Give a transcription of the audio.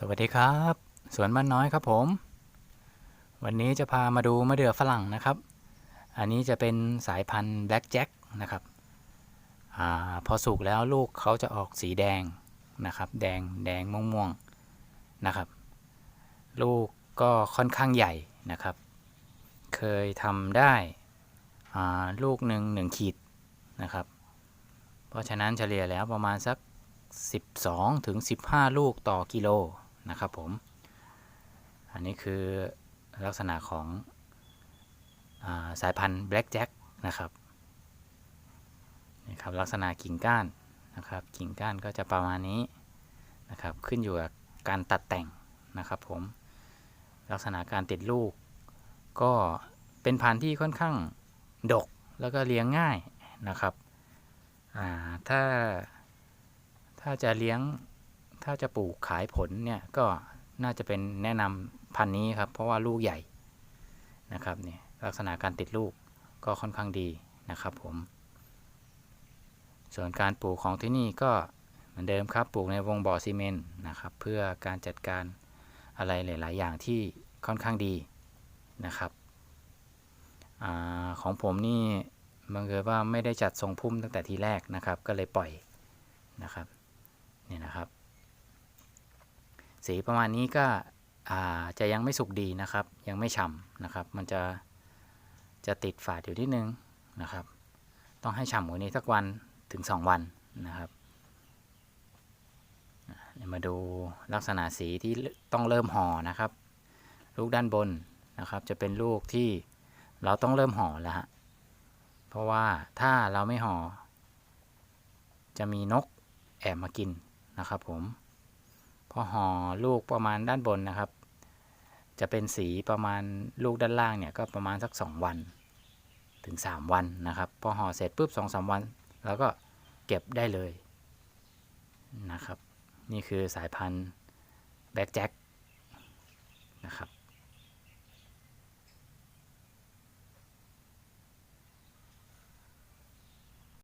สวัสดีครับ สวนบ้านน้อยครับผม วันนี้จะพามาดูมะเดื่อฝรั่งนะครับ อันนี้จะเป็นสายพันธุ์ Black Jack นะครับอพอสุกแล้วลูกเขาจะออกสีแดงนะครับ แดงแดงม่วงม่วงนะครับ ลูกก็ค่อนข้างใหญ่นะครับ เคยทำได้ลูกหนึ่งหนึ่งขีดนะครับ เพราะฉะนั้นเฉลี่ยแล้วประมาณสัก 12 ถึง 15 ลูกต่อกิโล นะครับผม อันนี้คือลักษณะของอาสายพันธุ์ Black Jack นะครับนี่ครับ ลักษณะกิ่งก้านนะครับ กิ่งก้านก็จะประมาณนี้นะครับ ขึ้นอยู่กับการตัดแต่งนะครับผม ลักษณะการติดลูก ก็เป็นพันธุ์ที่ค่อนข้างดกแล้วก็เลี้ยงง่ายนะครับ ถ้าถ้าจะเลี้ยง ถ้าจะปลูกขายผลเนี่ยก็น่าจะเป็นแนะนำพันธุ์นี้ครับ เพราะว่าลูกใหญ่นะครับเนี่ยลักษณะการติดลูกก็ค่อนข้างดีนะครับผม ส่วนการปลูกของที่นี่ก็เหมือนเดิมครับปลูกในวงบ่อซีเมนต์นะครับ เพื่อการจัดการอะไรหลาย ๆ อย่างที่ค่อนข้างดีนะครับอของผมนี่บังเอิญว่าไม่ได้จัดทรงพุ่มตั้งแต่ทีแรกนะครับ ก็เลยปล่อยนะครับนี่นะครับ สีประมาณนี้ก็จะยังไม่สุกดีนะครับ ยังไม่ฉ่ำนะครับ มันจะจะติดฝาดอยู่นิดนึงนะครับ ต้องให้ฉ่ำกว่านี้สักวันถึง 2 วันนะครับมาดูลักษณะสีที่ต้องเริ่มห่อนะครับ ลูกด้านบนนะครับ จะเป็นลูกที่เราต้องเริ่มห่อแล้วฮะเพราะว่าถ้าเราไม่ห่อจะมีนกแอบมากินนะครับผม พอห่อลูกประมาณด้านบนนะครับ จะเป็นสีประมาณลูกด้านล่างเนี่ยก็ประมาณสัก 2 วัน ถึง 3 วันนะครับ พอห่อเสร็จปุ๊บ2อสวัน แล้วก็เก็บได้เลยนะครับ นี่คือสายพันธุ์แบ็กแจ็ค